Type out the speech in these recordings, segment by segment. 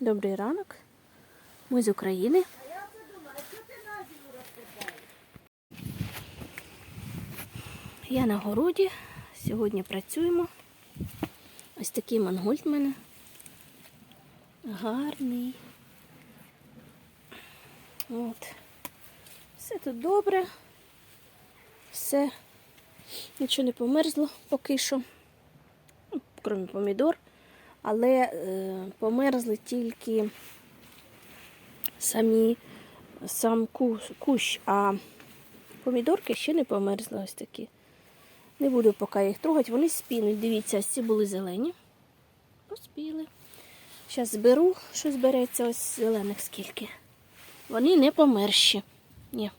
Добрий ранок. Ми з України. Я на городі. Сьогодні працюємо. Ось такий мангольд в мене. Гарний. От. Все тут добре. Все. Нічого не померзло поки що. Ну, Крім помідор. Але е, померзли тільки самі сам кущ, а помідорки ще не померзли ось такі. Не буду поки їх трогати, вони спінуть. Дивіться, ці були зелені. Поспіли. Зараз зберу, що збереться ось зелених скільки. Вони не померші. Ні.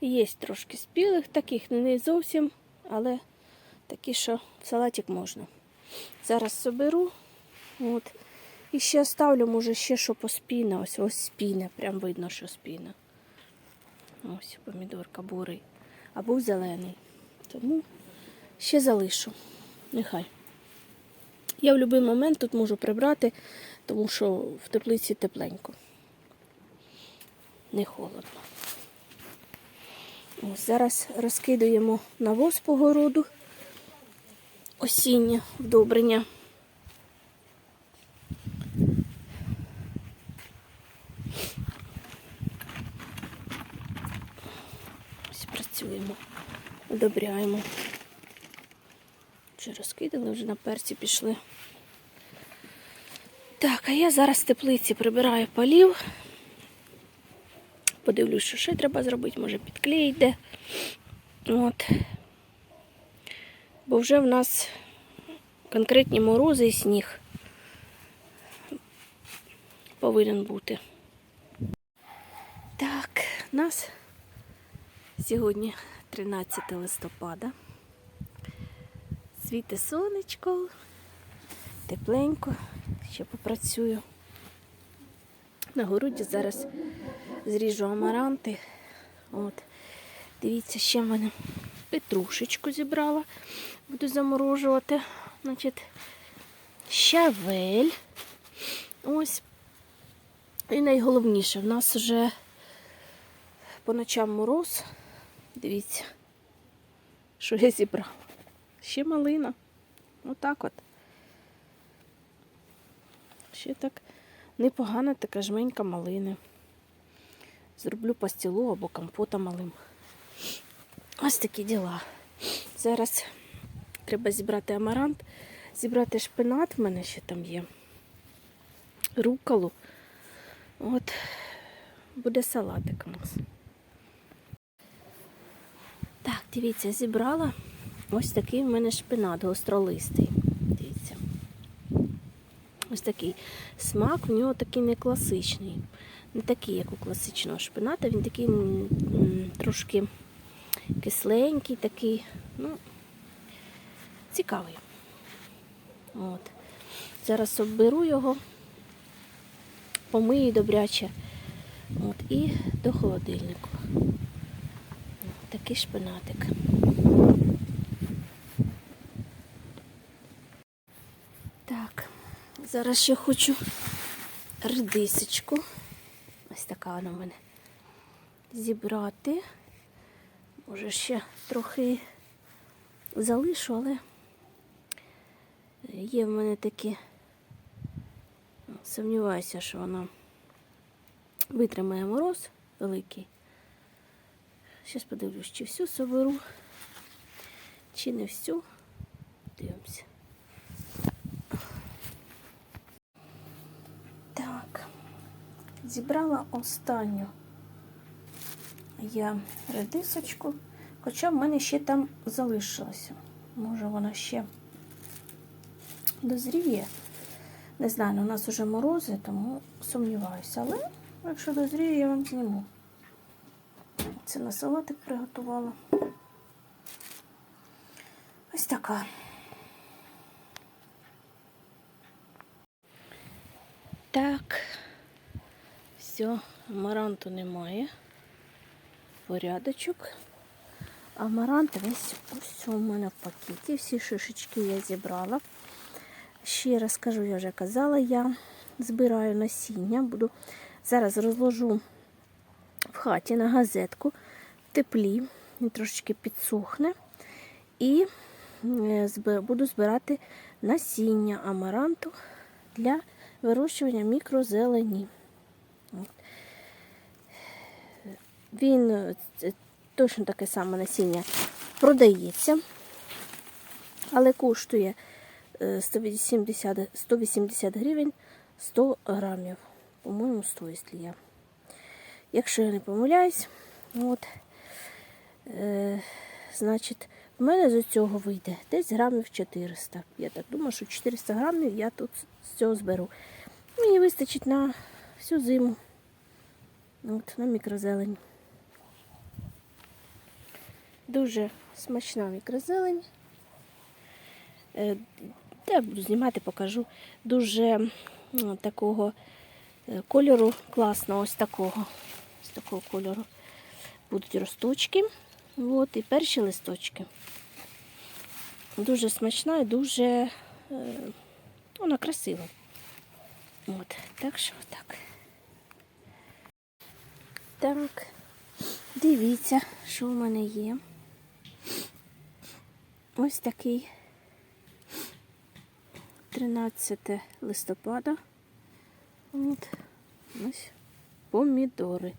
Є трошки спілих, таких не зовсім, але такі, що в салатик можна. Зараз соберу. От. І ще ставлю, може, ще що поспіна. Ось ось спіна. Прям видно, що спіна. Ось помідорка бурий. А був зелений. Тому ще залишу. Нехай. Я в будь-який момент тут можу прибрати, тому що в теплиці тепленько. Не холодно. Ось зараз розкидуємо навоз по городу. Осіннє вдобрення. Ось працюємо, одобряємо. Вже розкидали, вже на перці пішли. Так, а я зараз в теплиці прибираю полів. Подивлюсь, що ще треба зробити, може підклеїть де. От. Бо вже в нас конкретні морози і сніг повинен бути. Так, у нас сьогодні 13 листопада. Світе сонечко, тепленько, ще попрацюю. На городі зараз зріжу амаранти. От. Дивіться, ще в мене петрушечку зібрала. Буду заморожувати. Значить, щавель. Ось. І найголовніше, в нас вже по ночам мороз. Дивіться, що я зібрала. Ще малина. Отак от. Ще так непогана така жменька малини. Зроблю пастілу або компота малим. Ось такі діла. Зараз треба зібрати амарант, зібрати шпинат, в мене ще там є. Руколу. От, буде салатик у нас. Так, дивіться, зібрала. Ось такий в мене шпинат гостролистий. Дивіться. Ось такий смак, в нього такий не класичний. Не такий, як у класичного шпината, він такий трошки кисленький, такий, ну, цікавий. От. Зараз обберу його, помию добряче. От, і до холодильнику. Такий шпинатик. Так, зараз ще хочу редисочку. Така вона в мене. Зібрати. Може, ще трохи залишу, але є в мене такі. Сумніваюся, що вона витримає мороз великий. Зараз подивлюсь, чи всю соберу, чи не всю. Дивимося. Так, зібрала останню я редисочку, хоча в мене ще там залишилося. Може вона ще дозріє. Не знаю, але у нас вже морози, тому сумніваюся. Але якщо дозріє, я вам зніму. Це на салатик приготувала. Ось така. Так, все, амаранту немає. Порядочок. амарант весь ось у мене в пакеті. Всі шишечки я зібрала. Ще раз кажу, я вже казала, я збираю насіння. Буду зараз розложу в хаті на газетку теплі, трошечки підсохне. І е, буду збирати насіння амаранту для вирощування мікрозелені. От. Він е, точно таке саме насіння продається, але коштує е, 180, 180 гривень 100 грамів. По-моєму, 100, якщо я. Якщо я не помиляюсь, от, е, значить, в мене з цього вийде десь грамів 400. Я так думаю, що 400 грамів я тут з цього зберу. Мені вистачить на всю зиму. От, на мікрозелень. Дуже смачна мікрозелень. Е, Та буду знімати, покажу. Дуже такого е, кольору класного, ось такого. Ось такого кольору. Будуть росточки. От, і перші листочки. Дуже смачна і дуже е, вона красива. От, так що так. Так, дивіться, що в мене є. Ось такий 13 листопада. От, ось помідори.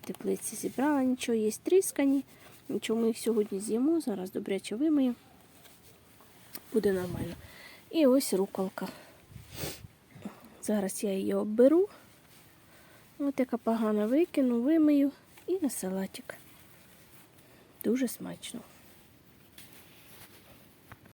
Теплиці зібрала, нічого є тріскані. Нічого ми їх сьогодні з'їмо, зараз добряче вимию. Буде нормально. І ось руколка. Зараз я її обберу. От яка погана викину, вимию і на салатик. Дуже смачно.